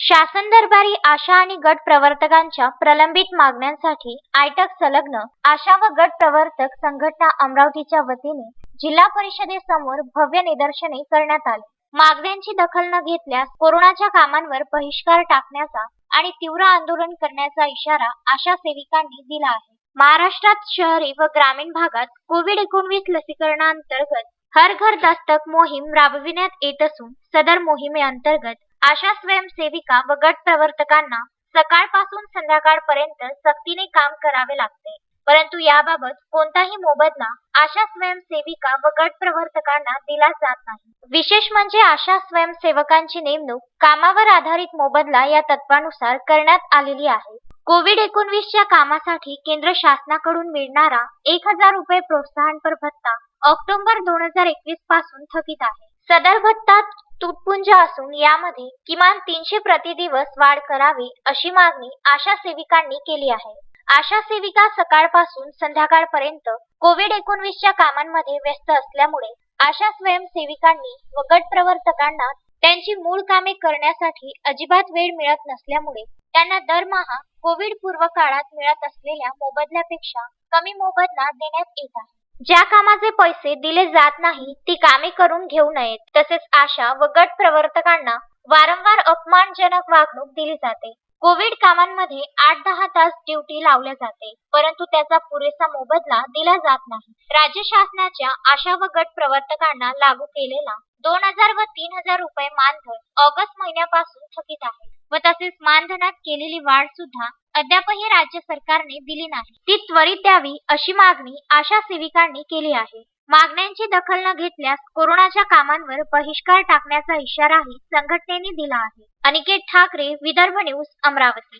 शासन दरबारी आशा आणि गट प्रवर्तकांच्या प्रलंबित मागण्यांसाठी आयटक संलग्न आशा व गट प्रवर्तक संघटना अमरावतीच्या वतीने जिल्हा परिषदेसमोर भव्य निदर्शने करण्यात आली. मागण्यांची दखल न घेतल्यास कोरोनाच्या कामांवर बहिष्कार टाकण्याचा आणि तीव्र आंदोलन करण्याचा इशारा आशा सेविकांनी दिला आहे. महाराष्ट्रात शहरी व ग्रामीण भागात कोविड एकोणवीस लसीकरणाअंतर्गत हर घर दस्तक मोहीम राबविण्यात येत असून सदर मोहिमेअंतर्गत आशा स्वयंसेविका व गट प्रवर्तकांना सकाळपासून संध्याकाळपर्यंत सक्तीने काम करावे लागते. परंतु याबाबत कोणताही मोबदला आशा स्वयंसेविका व गट प्रवर्तकांना दिला जात नाही. विशेष म्हणजे आशा स्वयंसेवकांची नेमणूक कामावर आधारित मोबदला या तत्वानुसार करण्यात आलेली आहे. कोविड एकोणवीसच्या कामासाठी केंद्र शासनाकडून मिळणारा एक हजार रुपये प्रोत्साहनपर भत्ता ऑक्टोबर दोन हजार एकवीसपासून थकीत आहे. सदर भत्ता तुटपुंज असून यामध्ये किमान तीनशे प्रतिदिवस वाढ करावी अशी मागणी आशा सेविकांनी केली आहे. आशा सेविका सकाळपासून संध्याकाळपर्यंत कोविड एकोणवीसच्या कामांमध्ये व्यस्त असल्यामुळे आशा स्वयंसेविकांनी व गट प्रवर्तकांना त्यांची मूळ कामे करण्यासाठी अजिबात वेळ मिळत नसल्यामुळे त्यांना दरमहा कोविड पूर्व काळात मिळत असलेल्या मोबदल्यापेक्षा कमी मोबदला देण्यात येत आहे. ज्या कामाचे पैसे दिले जात नाही ती कामे करून घेऊ नयेत. तसेच आशा व गट प्रवर्तकांना वारंवार अपमानजनक वागणूक दिली जाते. कोविड कामांमध्ये आठ दहा तास ड्युटी लावल्या जाते परंतु त्याचा पुरेसा मोबदला दिला जात नाही. राज्य शासनाच्या आशा व गट प्रवर्तकांना लागू केलेला दोन हजार व तीन हजार रुपये मानधन ऑगस्ट महिन्यापासून थकीत आहे. व तसेच मानधनात केलेली वाढ सुद्धा अद्यापही राज्य सरकारने दिली नाही. ती त्वरित द्यावी अशी मागणी आशा सेविकांनी केली आहे. मागण्यांची दखल न घेतल्यास कोरोनाच्या कामांवर बहिष्कार टाकण्याचा इशाराही संघटनेने दिला आहे. अनिकेत ठाकरे विदर्भ न्यूज अमरावती.